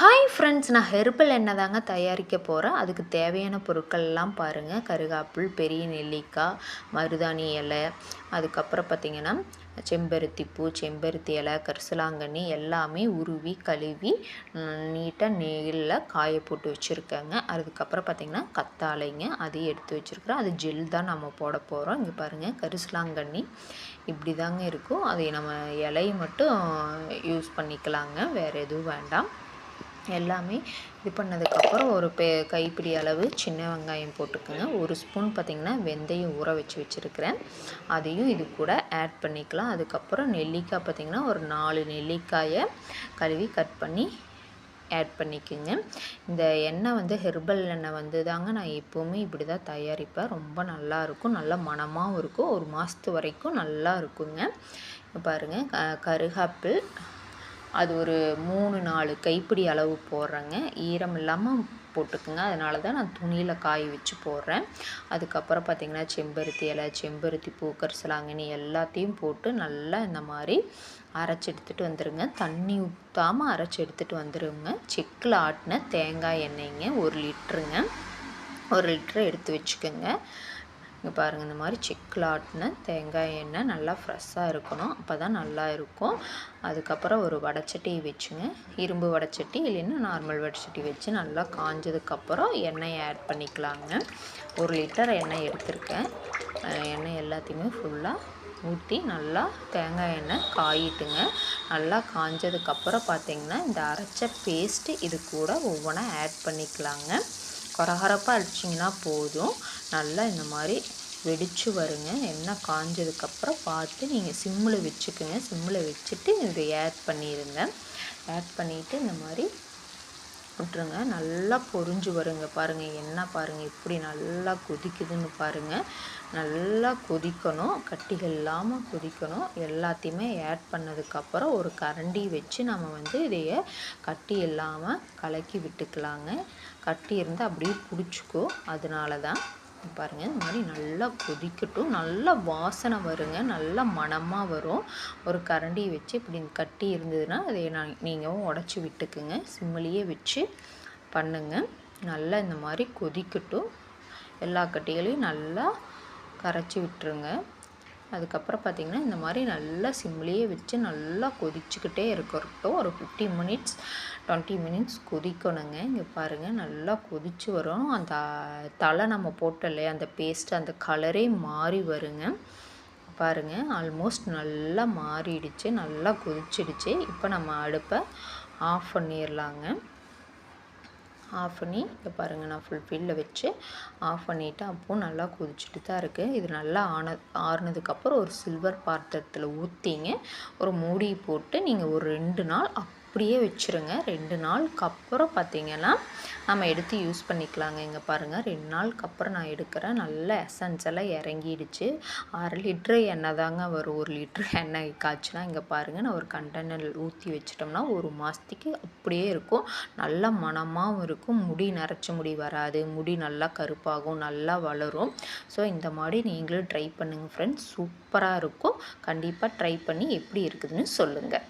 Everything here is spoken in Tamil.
ஹாய் ஃப்ரெண்ட்ஸ் நான் ஹெர்பல் எண்ணெய் தாங்க தயாரிக்க போகிறேன் அதுக்கு தேவையான பொருட்கள்லாம் பாருங்கள் கருகாப்பிள் பெரிய நெல்லிக்காய் மருதாணி இலை அதுக்கப்புறம் பார்த்திங்கன்னா செம்பருத்தி பூ செம்பருத்தி இலை கரிசலாங்கண்ணி எல்லாமே உருவி கழுவி நீட்டாக நெய்யில் காய போட்டு வச்சுருக்கேங்க. அதுக்கப்புறம் பார்த்திங்கன்னா கத்தாழைங்க அதையும் எடுத்து வச்சுருக்குறோம் அது ஜெல் தான் நம்ம போட போகிறோம் இங்கே பாருங்கள் கரிசலாங்கண்ணி இப்படி தாங்க இருக்கும். அதை நம்ம இலையை மட்டும் யூஸ் பண்ணிக்கலாங்க. வேறு எதுவும் வேண்டாம். எல்லாமே இது பண்ணதுக்கப்புறம் ஒரு பே கைப்பிடி அளவு சின்ன வெங்காயம் போட்டுக்கோங்க. ஒரு ஸ்பூன் பார்த்திங்கன்னா வெந்தயம் ஊற வச்சு வச்சுருக்கிறேன். அதையும் இது கூட ஆட் பண்ணிக்கலாம். அதுக்கப்புறம் நெல்லிக்காய் பார்த்திங்கன்னா ஒரு நாலு நெல்லிக்காயை கழுவி கட் பண்ணி ஆட் பண்ணிக்கோங்க. இந்த எண்ணெய் வந்து ஹெர்பல் எண்ணெய் வந்து தாங்க நான் எப்போவுமே இப்படி தான் தயாரிப்பேன். ரொம்ப நல்லா இருக்கும். நல்ல மனமாகவும் இருக்கும். ஒரு மாதத்து வரைக்கும் நல்லா இருக்குங்க. பாருங்கள் க கருகாப்பிள் அது ஒரு மூணு நாலு கைப்பிடி அளவு போடுறேங்க. ஈரம் இல்லாமல் போட்டுக்குங்க. அதனால தான் நான் துணியில் காய வச்சு போடுறேன். அதுக்கப்புறம் பார்த்திங்கன்னா செம்பருத்தி இலை செம்பருத்தி பூக்கர் எல்லாத்தையும் போட்டு நல்லா இந்த மாதிரி அரைச்சி எடுத்துகிட்டு வந்துடுங்க தண்ணி ஊற்றாமல் அரைச்சி எடுத்துகிட்டு வந்துடுங்க செக்கில் ஆட்டின தேங்காய் எண்ணெய்ங்க ஒரு லிட்ருங்க ஒரு லிட்டரை எடுத்து வச்சுக்கோங்க. இங்கே பாருங்கள் இந்த மாதிரி செக்கில் தேங்காய் எண்ணெய் நல்லா ஃப்ரெஷ்ஷாக இருக்கணும். அப்போ தான் நல்லா இருக்கும். அதுக்கப்புறம் ஒரு வடைச்சட்டி வச்சுங்க. இரும்பு வடைச்சட்டி இல்லைன்னா நார்மல் வடைச்சட்டி வச்சு நல்லா காஞ்சதுக்கப்புறம் எண்ணெயை ஆட் பண்ணிக்கலாங்க. ஒரு லிட்டர் எண்ணெய் எடுத்திருக்கேன். எண்ணெய் எல்லாத்தையுமே ஃபுல்லாக ஊற்றி நல்லா தேங்காய் எண்ணெய் காயிட்டுங்க. நல்லா காஞ்சதுக்கப்புறம் பார்த்திங்கன்னா இந்த அரைச்ச பேஸ்ட்டு இது கூட ஒவ்வொன்றா ஆட் பண்ணிக்கலாங்க. கொரகரப்பாக அடிச்சிங்கன்னா போதும். நல்லா இந்த மாதிரி வெடித்து வருங்க. எண்ணெய் காஞ்சதுக்கப்புறம் பார்த்து நீங்கள் சிம்மில் வச்சுக்கோங்க. சிம்மில் வச்சுட்டு இதை ஆட் பண்ணிடுங்க ஆட் பண்ணிவிட்டு இந்த மாதிரி விட்டுருங்க. நல்லா பொறிஞ்சு வருங்க பாருங்கள் என்ன பாருங்கள் எப்படி நல்லா கொதிக்குதுன்னு பாருங்கள் நல்லா கொதிக்கணும். கட்டிகள் இல்லாமல் கொதிக்கணும். எல்லாத்தையுமே ஆட் பண்ணதுக்கப்புறம் ஒரு கரண்டி வச்சு நம்ம வந்து இதைய கட்டி இல்லாமல் கலக்கி விட்டுக்கலாங்க. கட்டி இருந்தால் அப்படியே பிடிச்சிக்கும். அதனால தான் பாருங்கள் இந்த மாதிரி நல்லா கொதிக்கட்டும். நல்லா வாசனை வருங்க. நல்லா மணமாக வரும். ஒரு கரண்டி வச்சு இப்படி கட்டி இருந்ததுன்னா அதை நான் நீங்கள் உடச்சி விட்டுக்குங்க. சிம்மிலேயே வச்சு பண்ணுங்க. நல்லா இந்த மாதிரி கொதிக்கட்டும். எல்லா கட்டிகளையும் நல்லா கரைச்சி விட்டுருங்க. அதுக்கப்புறம் பார்த்திங்கன்னா இந்த மாதிரி நல்லா சிம்லேயே வச்சு நல்லா கொதிச்சுக்கிட்டே இருக்கட்டும். ஒரு ஃபிஃப்டி மினிட்ஸ் டுவெண்ட்டி மினிட்ஸ் கொதிக்கணுங்க. இங்கே பாருங்கள் நல்லா கொதிச்சு வரும். அந்த தலை நம்ம போட்டோம் அந்த பேஸ்ட் அந்த கலரே மாறி வருங்க. பாருங்கள் ஆல்மோஸ்ட் நல்லா மாறிடுச்சு நல்லா கொதிச்சிடுச்சு. இப்போ நம்ம அடுப்பை ஆஃப் பண்ணிடலாங்க. ஆஃப் பண்ணி இப்போ பாருங்கள் நான் ஃபுல் ஃபீல்டில் வச்சு ஆஃப் பண்ணிவிட்டு அப்போது நல்லா கொதிச்சுட்டு தான் இருக்குது இது நல்லா ஆன ஆறுனதுக்கப்புறம் ஒரு சில்வர் பாத்திரத்தில் ஊற்றிங்க ஒரு மூடி போட்டு நீங்கள் ஒரு ரெண்டு நாள் அப்படியே வச்சுருங்க. ரெண்டு நாளுக்கு அப்புறம் பார்த்திங்கன்னா நம்ம எடுத்து யூஸ் பண்ணிக்கலாங்க. இங்கே பாருங்கள் ரெண்டு நாளுக்கு அப்புறம் நான் எடுக்கிறேன். நல்ல எசன்ஸ் எல்லாம் இறங்கிடுச்சு. அரை லிட்ரு எண்ணெய் தாங்க வரும். ஒரு லிட்ரு எண்ணெய் காய்ச்சினா இங்கே பாருங்கள் நான் ஒரு கண்டெய்னர் ஊற்றி வச்சிட்டோம்னா ஒரு மாதத்துக்கு அப்படியே இருக்கும். நல்ல மனமாகவும் இருக்கும். முடி நரைச்ச முடி வராது. முடி நல்லா கருப்பாகும் நல்லா வளரும். ஸோ இந்த மாதிரி நீங்களும் ட்ரை பண்ணுங்கள் ஃப்ரெண்ட்ஸ் சூப்பராக இருக்கும். கண்டிப்பாக ட்ரை பண்ணி எப்படி இருக்குதுன்னு சொல்லுங்கள்